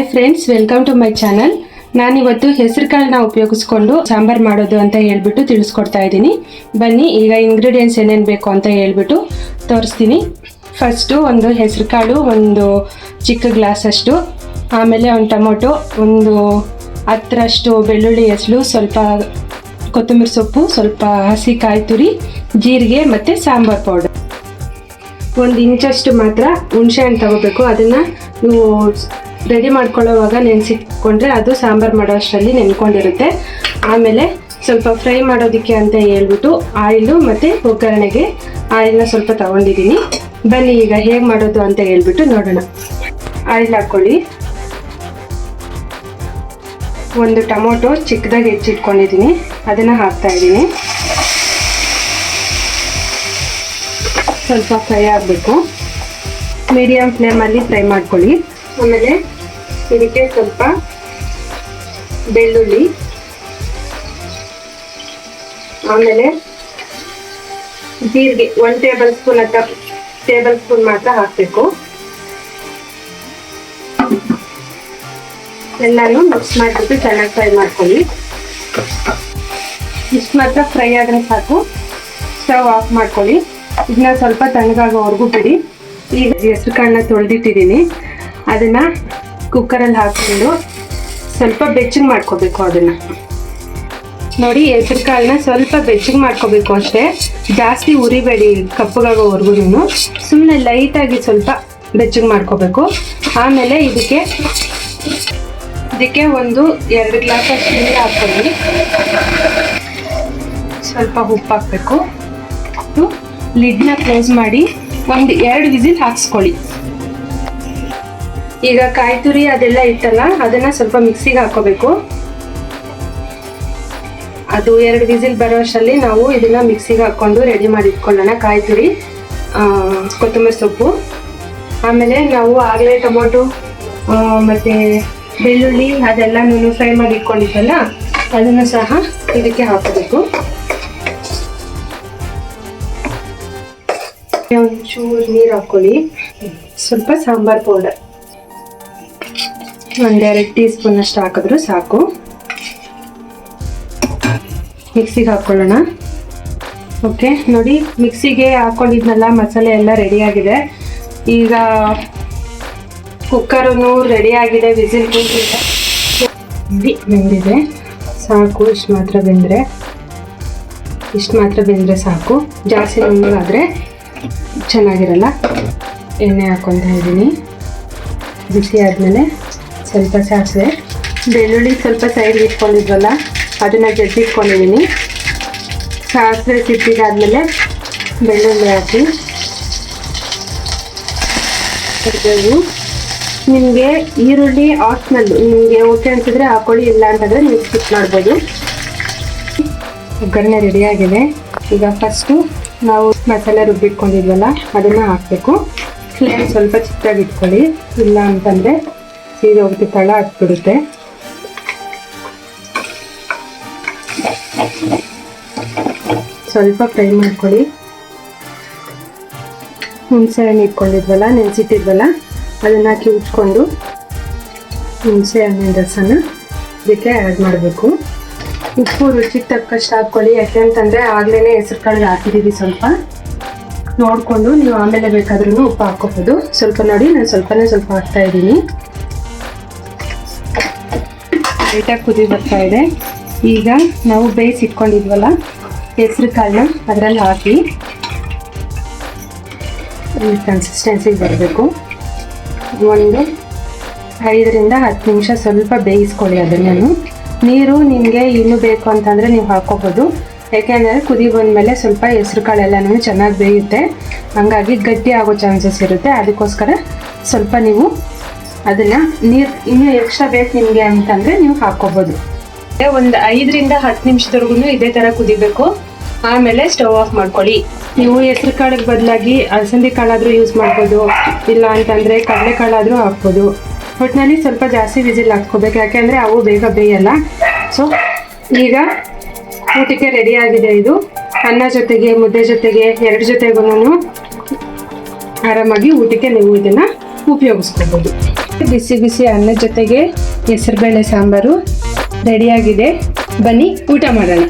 Hi friends welcome to my channel ನಾನಿವತ್ತು ಹೆಸರು ಕಾಳನ್ನ ಉಪಯೋಗಿಸ್ಕೊಂಡು ಸಾಂಬಾರ್ ಮಾಡೋದು ಅಂತ ಹೇಳ್ಬಿಟ್ಟು ತಿಳಿಸ್ಕೊಡ್ತಾ ಇದ್ದೀನಿ. ಬನ್ನಿ, ಈಗ ಇಂಗ್ರೀಡಿಯೆಂಟ್ಸ್ ಏನೇನು ಬೇಕು ಅಂತ ಹೇಳ್ಬಿಟ್ಟು ತೋರಿಸ್ತೀನಿ. ಫಸ್ಟು ಒಂದು ಹೆಸರು ಕಾಳು ಒಂದು ಚಿಕ್ಕ ಗ್ಲಾಸಷ್ಟು ಆಮೇಲೆ ಒಂದು ಟೊಮೊಟೊ, ಒಂದು ಹತ್ತರಷ್ಟು ಬೆಳ್ಳುಳ್ಳಿ ಹೆಸಳು, ಸ್ವಲ್ಪ ಕೊತ್ತಂಬರಿ ಸೊಪ್ಪು, ಸ್ವಲ್ಪ ಹಸಿ ಕಾಯಿ ತುರಿ, ಜೀರಿಗೆ ಮತ್ತು ಸಾಂಬಾರ್ ಪೌಡರ್. ಒಂದು ಇಂಚಷ್ಟು ಮಾತ್ರ ಹುಣಸೆ ಹಣ್ಣು ತಗೋಬೇಕು. ಅದನ್ನು ನೀವು ರೆಡಿ ಮಾಡ್ಕೊಳ್ಳೋವಾಗ ನೆನೆಸಿಟ್ಕೊಂಡ್ರೆ ಅದು ಸಾಂಬಾರು ಮಾಡೋ ಅಷ್ಟರಲ್ಲಿ ನೆನ್ಕೊಂಡಿರುತ್ತೆ. ಆಮೇಲೆ ಸ್ವಲ್ಪ ಫ್ರೈ ಮಾಡೋದಕ್ಕೆ ಅಂತ ಹೇಳ್ಬಿಟ್ಟು ಆಯಿಲು ಮತ್ತು ಒಗ್ಗರಣೆಗೆ ಆಯಿಲ್ನ ಸ್ವಲ್ಪ ತಗೊಂಡಿದ್ದೀನಿ. ಬನ್ನಿ ಈಗ ಹೇಗೆ ಮಾಡೋದು ಅಂತ ಹೇಳ್ಬಿಟ್ಟು ನೋಡೋಣ. ಆಯಿಲ್ ಹಾಕ್ಕೊಳ್ಳಿ. ಒಂದು ಟೊಮೊಟೊ ಚಿಕ್ಕದಾಗಿ ಹೆಚ್ಚಿಟ್ಕೊಂಡಿದ್ದೀನಿ. ಅದನ್ನು ಹಾಕ್ತಾ ಇದ್ದೀನಿ. ಸ್ವಲ್ಪ ಫ್ರೈ ಆಗಬೇಕು. ಮೀಡಿಯಮ್ ಫ್ಲೇಮಲ್ಲಿ ಫ್ರೈ ಮಾಡ್ಕೊಳ್ಳಿ. ಆಮೇಲೆ ಇದಕ್ಕೆ ಸ್ವಲ್ಪ ಬೆಳ್ಳುಳ್ಳಿ, ಆಮೇಲೆ ಜೀರಿಗೆ ಒನ್ ಟೇಬಲ್ ಸ್ಪೂನ್ ಅಥವಾ ಟೇಬಲ್ ಸ್ಪೂನ್ ಮಾತ್ರ ಹಾಕಬೇಕು. ಎಲ್ಲಾನು ಮಿಕ್ಸ್ ಮಾಡಿಬಿಟ್ಟು ಚೆನ್ನಾಗಿ ಫ್ರೈ ಮಾಡ್ಕೊಳ್ಳಿ. ಇಷ್ಟು ಮಾತ್ರ ಫ್ರೈ ಆದರೆ ಸಾಕು. ಸ್ಟವ್ ಆಫ್ ಮಾಡ್ಕೊಳ್ಳಿ. ಇದನ್ನ ಸ್ವಲ್ಪ ತಣ್ಣಗಾಗೋವರೆಗೂ ಬಿಡಿ. ಈಗ ಹೆಸರು ಕಾಳನ್ನ ತೊಳೆದಿಟ್ಟಿದ್ದೀನಿ. ಅದನ್ನ ಕುಕ್ಕರಲ್ಲಿ ಹಾಕೊಂಡು ಸ್ವಲ್ಪ ಬೆಚ್ಚಗೆ ಮಾಡ್ಕೋಬೇಕು ಅದನ್ನ. ನೋಡಿ, ಹೆಸರು ಕಾಳನ್ನ ಸ್ವಲ್ಪ ಬೆಚ್ಚಗೆ ಮಾಡ್ಕೋಬೇಕು ಅಷ್ಟೇ. ಜಾಸ್ತಿ ಉರಿಬೇಡಿ ಕಪ್ಪಗಾಗೋವರೆಗೂ ಸುಮ್ಮನೆ ಲೈಟಾಗಿ ಸ್ವಲ್ಪ ಬೆಚ್ಚಗೆ ಮಾಡ್ಕೋಬೇಕು. ಆಮೇಲೆ ಇದಕ್ಕೆ ಇದಕ್ಕೆ ಒಂದು ಎರಡು ಗ್ಲಾಸ್ ನೀರು ಹಾಕ್ಕೊಳ್ಳಿ. ಸ್ವಲ್ಪ ಉಪ್ಪು ಹಾಕಬೇಕು. ಲಿಡ್ನ ಕ್ಲೋಸ್ ಮಾಡಿ ಒಂದು ಎರಡು ವಿಸಿಲ್ ಹಾಕ್ಸ್ಕೊಳ್ಳಿ. ಈಗ ಕಾಯಿ ತುರಿ ಅದೆಲ್ಲ ಇತ್ತಲ್ಲ, ಅದನ್ನ ಸ್ವಲ್ಪ ಮಿಕ್ಸಿಗೆ ಹಾಕೋಬೇಕು. ಅದು ಎರಡು ವಿಸಿಲ್ ಬರೋ ಅಷ್ಟರಲ್ಲಿ ನಾವು ಇದನ್ನ ಮಿಕ್ಸಿಗೆ ಹಾಕೊಂಡು ರೆಡಿ ಮಾಡಿ ಇಟ್ಕೊಳ್ಳೋಣ ಕಾಯಿ ತುರಿ ಕೊತ್ತಂಬರಿ ಸೊಪ್ಪು. ಆಮೇಲೆ ನಾವು ಆಗಲೇ ಟೊಮೊಟೊ ಮತ್ತೆ ಬೆಳ್ಳುಳ್ಳಿ ಅದೆಲ್ಲನೂ ಫ್ರೈ ಮಾಡಿ ಇಟ್ಕೊಂಡಿದ್ದಲ್ಲ, ಅದನ್ನು ಸಹ ಇದಕ್ಕೆ ಹಾಕಬೇಕು. ಒಂಚೂರು ನೀರು ಹಾಕ್ಕೊಳ್ಳಿ ಸ್ವಲ್ಪ ಸಾಂಬಾರ್ ಪೌಡರ್. ಒಂದೆರಡು ಟೀ ಸ್ಪೂನ್ ಅಷ್ಟು ಹಾಕಿದ್ರು ಸಾಕು. ಮಿಕ್ಸಿಗೆ ಹಾಕೊಳ್ಳೋಣ. ಓಕೆ ನೋಡಿ ಮಿಕ್ಸಿಗೆ ಹಾಕೊಂಡಿದ್ನಲ್ಲ, ಮಸಾಲೆ ಎಲ್ಲ ರೆಡಿ ಆಗಿದೆ. ಈಗ ಕುಕ್ಕರೂ ರೆಡಿ ಆಗಿದೆ, ವಿಸಿಲ್ ಬೆಂದಿದೆ. ಸಾಕು, ಇಷ್ಟು ಮಾತ್ರ ಬೆಂದರೆ. ಇಷ್ಟು ಮಾತ್ರ ಬೆಂದರೆ ಸಾಕು. ಜಾಸ್ತಿ ನುಣ್ಣಗಾದರೆ ಚೆನ್ನಾಗಿರಲ್ಲ. ಎಣ್ಣೆ ಹಾಕ್ಕೊತಾ ಇದ್ದೀನಿ. ಬಿಸಿ ಆದಮೇಲೆ ಸ್ವಲ್ಪ ಸಾಸಿವೆ, ಬೆಳ್ಳುಳ್ಳಿ ಸ್ವಲ್ಪ ಸೈಡ್ಗೆ ಇಟ್ಕೊಂಡಿದ್ವಲ್ಲ, ಅದನ್ನು ಜಜ್ಜಿಟ್ಕೊಂಡಿದ್ದೀನಿ ಸಾಸಿವೆ ಸಿಪ್ಪಿಗಾದಮೇಲೆ ಬೆಳ್ಳುಳ್ಳಿ ಹಾಕಿ. ಕರಿಬೇವು ನಿಮಗೆ ಈರುಳ್ಳಿ ಆಪ್ಷನಲ್ ನಿಮಗೆ ಓಕೆ ಅನ್ಸಿದ್ರೆ ಹಾಕೊಳ್ಳಿ ಇಲ್ಲ ಅಂತಂದರೆ ನೀವು ಸ್ಕಿಪ್ ಮಾಡ್ಬೋದು. ಒಗ್ಗರಣೆ ರೆಡಿಯಾಗಿದೆ ಈಗ ಫಸ್ಟು ನಾವು ಮಸಾಲೆ ರುಬ್ಬಿಟ್ಕೊಂಡಿದ್ವಲ್ಲ, ಅದನ್ನು ಹಾಕಬೇಕು. ಫ್ಲೇಮ್ ಸ್ವಲ್ಪ ಚಿಕ್ಕದಾಗಿ ಇಟ್ಕೊಳ್ಳಿ. ಇಲ್ಲ ಅಂತಂದರೆ ಸೀದೆ ಹೋಗ್ತಿ ತಳ ಹಾಕ್ಬಿಡುತ್ತೆ. ಸ್ವಲ್ಪ ಫ್ರೈ ಮಾಡ್ಕೊಳ್ಳಿ. ಹುಣಸೆ ಹಣ್ಣು ಇಟ್ಕೊಂಡಿದ್ವಲ್ಲ, ನೆನೆಸಿಟ್ಟಿದ್ವಲ್ಲ, ಅದನ್ನು ಹಾಕಿ ಉಜ್ಕೊಂಡು ಹುಣಸೆ ಹಣ್ಣಿನ ರಸನ ಇದಕ್ಕೆ ಆ್ಯಡ್ ಮಾಡಬೇಕು. ಉಪ್ಪು ರುಚಿಗೆ ತಕ್ಕಷ್ಟು ಹಾಕ್ಕೊಳ್ಳಿ, ಯಾಕೆಂತಂದರೆ ಆಗಲೇ ಹೆಸರು ಕಾಳಿಗೆ ಹಾಕಿದ್ದೀವಿ ಸ್ವಲ್ಪ. ನೋಡಿಕೊಂಡು ನೀವು ಆಮೇಲೆ ಬೇಕಾದ್ರೂ ಉಪ್ಪು ಹಾಕ್ಕೋಬೋದು. ಸ್ವಲ್ಪ ನೋಡಿ, ನಾನು ಸ್ವಲ್ಪನೇ ಸ್ವಲ್ಪ ಹಾಕ್ತಾ ಇದ್ದೀನಿ. ಲೈಟಾಗಿ ಕುದಿ ಬರ್ತಾ ಇದೆ. ಈಗ ನಾವು ಬೇಯಿಸಿ ಇಟ್ಕೊಂಡಿದ್ವಲ್ಲ? ಹೆಸರು ಕಾಳನ್ನ ಅದರಲ್ಲಿ ಹಾಕಿ. ಈ ಕನ್ಸಿಸ್ಟೆನ್ಸಿಗೆ ಬರಬೇಕು. ಒಂದು ಐದರಿಂದ ಹತ್ತು ನಿಮಿಷ ಸ್ವಲ್ಪ ಬೇಯಿಸ್ಕೊಳ್ಳಿ ಅದನ್ನು ನೀರು ನಿಮಗೆ ಇನ್ನೂ ಬೇಕು ಅಂತಂದರೆ ನೀವು ಹಾಕೋಬೋದು. ಯಾಕೆಂದರೆ ಕುದಿ ಬಂದಮೇಲೆ ಸ್ವಲ್ಪ ಹೆಸ್ರು ಕಾಳೆಲ್ಲನೂ ಚೆನ್ನಾಗಿ ಬೇಯುತ್ತೆ. ಹಂಗಾಗಿ ಗಟ್ಟಿ ಆಗೋ ಚಾನ್ಸಸ್ ಇರುತ್ತೆ. ಅದಕ್ಕೋಸ್ಕರ ಸ್ವಲ್ಪ ನೀವು ಅದನ್ನು ನೀರು ಇನ್ನೂ ಎಕ್ಸ್ಟ್ರಾ ಬೇಕು ನಿಮಗೆ ಅಂತಂದರೆ ನೀವು ಹಾಕ್ಕೋಬೋದು. ಒಂದು ಐದರಿಂದ ಹತ್ತು ನಿಮಿಷದವರೆಗೂ ಇದೇ ಥರ ಕುದಿಬೇಕು. ಆಮೇಲೆ ಸ್ಟವ್ ಆಫ್ ಮಾಡ್ಕೊಳ್ಳಿ. ನೀವು ಹೆಸರು ಕಾಳಿಗೆ ಬದಲಾಗಿ ಅಲಸಂದಿ ಕಾಳಾದರೂ ಯೂಸ್ ಮಾಡ್ಬೋದು. ಇಲ್ಲ ಅಂತಂದರೆ ಕಡಲೆ ಕಾಳಾದರೂ ಹಾಕ್ಬೋದು. ಒಟ್ಟಿನಲ್ಲಿ ಸ್ವಲ್ಪ ಜಾಸ್ತಿ ವಿಜಿಲ್ ಹಾಕ್ಕೋಬೇಕು. ಯಾಕೆಂದರೆ ಅವು ಬೇಗ ಬೇಯಲ್ಲ. ಸೊ ಈಗ ಊಟಕ್ಕೆ ರೆಡಿ ಆಗಿದೆ ಇದು. ಅನ್ನ ಜೊತೆಗೆ, ಮುದ್ದೆ ಜೊತೆಗೆ ಎರಡು ಜೊತೆಗೂ ಆರಾಮಾಗಿ ಊಟಕ್ಕೆ ನೀವು ಇದನ್ನು ಉಪಯೋಗಿಸ್ಕೋಬೋದು. ಬಿಸಿ ಬಿಸಿ ಅನ್ನದ ಜೊತೆಗೆ ಹೆಸರುಬೇಳೆ ಸಾಂಬಾರು ರೆಡಿಯಾಗಿದೆ. ಬನ್ನಿ ಊಟ ಮಾಡೋಣ.